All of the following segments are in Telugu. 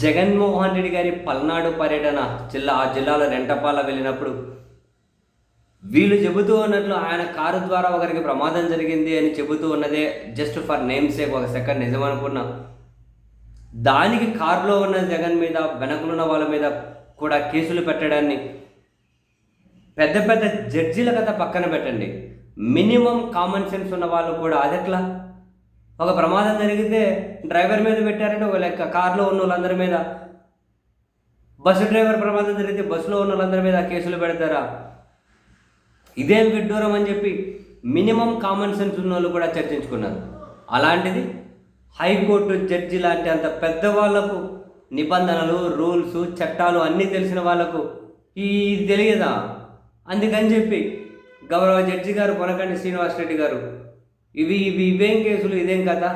జగన్మోహన్ రెడ్డి గారి పల్నాడు పర్యటన జిల్లా ఆ జిల్లాలో రెంటపాల వెళ్ళినప్పుడు వీళ్ళు చెబుతూ ఉన్నట్లు ఆయన కారు ద్వారా ఒకరికి ప్రమాదం జరిగింది అని చెబుతూ ఉన్నదే జస్ట్ ఫర్ నేమ్ సేక్ ఒక సెకండ్ నిజం అనుకున్నా. దానికి కారులో ఉన్న జగన్ మీద వెనకలున్న వాళ్ళ మీద కూడా కేసులు పెట్టడాన్ని పెద్ద పెద్ద జడ్జీల కథ పక్కన పెట్టండి. మినిమం కామన్ సెన్స్ ఉన్న వాళ్ళు కూడా అదెట్లా? ఒక ప్రమాదం జరిగితే డ్రైవర్ మీద పెట్టారంటే ఒక లెక్క. కార్లో ఉన్న వాళ్ళందరి మీద. బస్సు డ్రైవర్ ప్రమాదం జరిగితే బస్సులో ఉన్న వాళ్ళందరి మీద కేసులు పెడతారా? ఇదేం విడ్డూరం అని చెప్పి మినిమం కామన్ సెన్స్ ఉన్న వాళ్ళు కూడా చర్చించుకున్నారు. అలాంటిది హైకోర్టు జడ్జి లాంటి అంత పెద్దవాళ్ళకు నిబంధనలు రూల్స్ చట్టాలు అన్నీ తెలిసిన వాళ్ళకు ఈ ఇది తెలియదా? అందుకని చెప్పి గౌరవ జడ్జి గారు కొనకండి శ్రీనివాస్ రెడ్డి గారు. ఇవి ఇవి ఇవేం కేసులు? ఇదేం కదా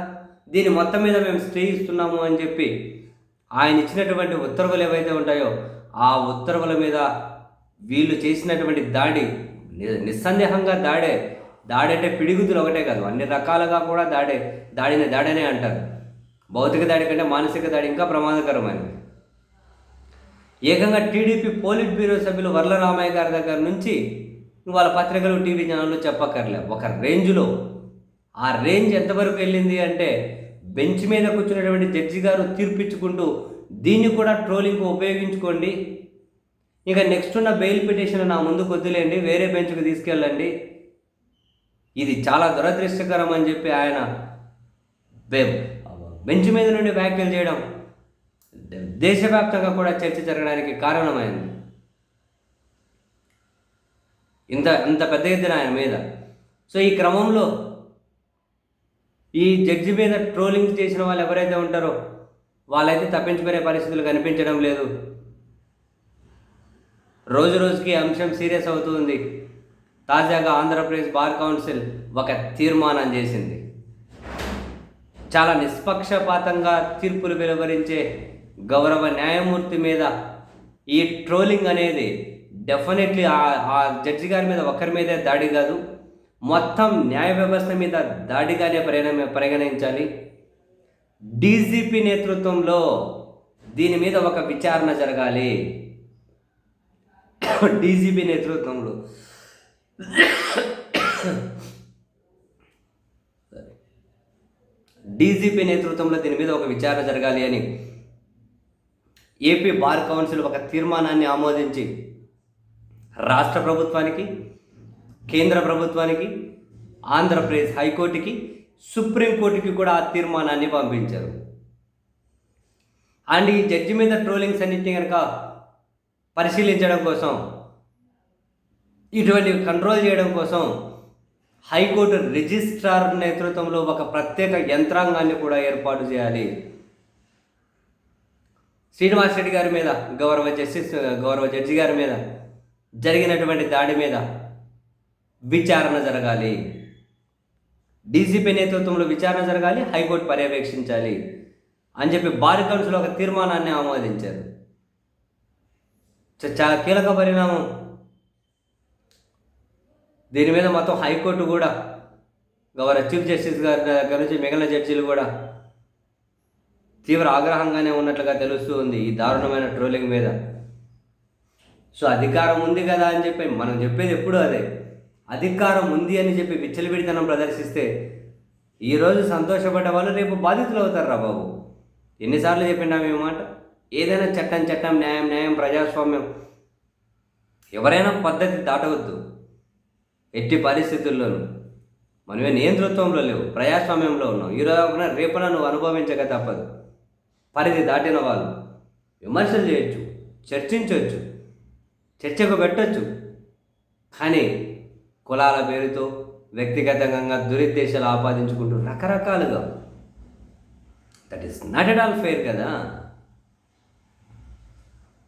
దీని మొత్తం మీద మేము స్టే ఇస్తున్నాము అని చెప్పి ఆయన ఇచ్చినటువంటి ఉత్తర్వులు ఏవైతే ఉంటాయో ఆ ఉత్తర్వుల మీద వీళ్ళు చేసినటువంటి దాడి ని- నిస్సందేహంగా దాడే దాడి అంటే పిడిగుద్దులు ఒకటే కాదు అన్ని రకాలుగా కూడా దాడే దాడిని దాడనే అంటారు. భౌతిక దాడి కంటే మానసిక దాడి ఇంకా ప్రమాదకరమైనది. ఏకంగా టీడీపీ పోలిట్ బ్యూరో సభ్యులు వరల రామయ్య గారి దగ్గర నుంచి వాళ్ళ పత్రికలు టీవీ ఛానళ్ళు చెప్పక్కర్లే. ఒక రేంజ్లో ఆ రేంజ్ ఎంతవరకు వెళ్ళింది అంటే బెంచ్ మీద కూర్చున్నటువంటి జడ్జి గారు తీర్పిచ్చుకుంటూ దీన్ని కూడా ట్రోలింగ్కు ఉపయోగించుకోండి. ఇక నెక్స్ట్ ఉన్న బెయిల్ పిటిషన్ నా ముందుకు వద్దులేండి వేరే బెంచ్కి తీసుకెళ్ళండి. ఇది చాలా దురదృష్టకరం అని చెప్పి ఆయన బె- బెంచ్ మీద నుండి వ్యాఖ్యలు చేయడం దే- దేశవ్యాప్తంగా కూడా చర్చ జరగడానికి కారణమైంది. ఇంత అంత పెద్ద ఎత్తున ఆయన మీద. సో ఈ క్రమంలో ఈ జడ్జి మీద ట్రోలింగ్ చేసిన వాళ్ళు ఎవరైతే ఉంటారో వాళ్ళైతే తప్పించుకునే పరిస్థితులు కనిపించడం లేదు. రోజు రోజుకి అంశం సీరియస్ అవుతుంది తాజాగా ఆంధ్రప్రదేశ్ బార్ కౌన్సిల్ ఒక తీర్మానం చేసింది. చాలా నిష్పక్షపాతంగా తీర్పులు వెలువరించే గౌరవ న్యాయమూర్తి మీద ఈ ట్రోలింగ్ అనేది డెఫినెట్లీ ఆ జడ్జి గారి మీద ఒక్కరి మీదే దాడి కాదు. మొత్తం న్యాయ వ్యవస్థ మీద దాడిగానే పరిగణ పరిగణించాలి. డీజీపీ నేతృత్వంలో దీని మీద ఒక విచారణ జరగాలి. డీజీపీ నేతృత్వంలో. డీజీపీ నేతృత్వంలో దీని మీద ఒక విచారణ జరగాలి అని ఏపీ బార్ కౌన్సిల్ ఒక తీర్మానాన్ని ఆమోదించి రాష్ట్ర ప్రభుత్వానికి కేంద్ర ప్రభుత్వానికి ఆంధ్రప్రదేశ్ హైకోర్టుకి సుప్రీంకోర్టుకి కూడా ఆ తీర్మానాన్ని పంపించారు. అండ్ ఈ జడ్జి మీద ట్రోలింగ్స్ అన్నింటినీ కనుక పరిశీలించడం కోసం ఇటువంటి కంట్రోల్ చేయడం కోసం హైకోర్టు రిజిస్ట్రార్ నేతృత్వంలో ఒక ప్రత్యేక యంత్రాంగాన్ని కూడా ఏర్పాటు చేయాలి. శ్రీనివాస్ రెడ్డి గారి మీద గౌరవ జస్టిస్ గౌరవ జడ్జి గారి మీద జరిగినటువంటి దాడి మీద విచారణ జరగాలి. డీజీపీ నేతృత్వంలో విచారణ జరగాలి హైకోర్టు పర్యవేక్షించాలి అని చెప్పి బార్ కౌన్సిల్ ఒక తీర్మానాన్ని ఆమోదించారు. చాలా కీలక పరిణామం. దీని మీద మొత్తం హైకోర్టు కూడా గవర్నర్ చీఫ్ జస్టిస్ గారి దగ్గర నుంచి మిగిలిన జడ్జీలు కూడా తీవ్ర ఆగ్రహంగానే ఉన్నట్లుగా తెలుస్తూ ఉంది ఈ దారుణమైన ట్రోలింగ్ మీద. సో అధికారం ఉంది కదా అని చెప్పి మనం చెప్పేది ఎప్పుడూ అదే. అధికారం ఉంది అని చెప్పి విచ్చలవిడితనం ప్రదర్శిస్తే ఈరోజు సంతోషపడ్డ వాళ్ళు రేపు బాధితులు అవుతారు రా బాబు. ఎన్నిసార్లు చెప్పినా మేము మాట? ఏదైనా చట్టం చట్టం న్యాయం న్యాయం ప్రజాస్వామ్యం. ఎవరైనా పద్ధతి దాటవద్దు. ఎట్టి పరిస్థితుల్లోనూ. మనమే నియంతృత్వంలో లేవు ప్రజాస్వామ్యంలో ఉన్నాం. ఈరోజు రేపున నువ్వు అనుభవించక తప్పదు. పరిధి దాటిన వాళ్ళు విమర్శలు చేయొచ్చు చర్చించవచ్చు చర్చకు పెట్టచ్చు. కానీ కులాల పేరుతో వ్యక్తిగతంగా దురుద్దేశాలు ఆపాదించుకుంటూ రకరకాలుగా. That is not at all fair కదా.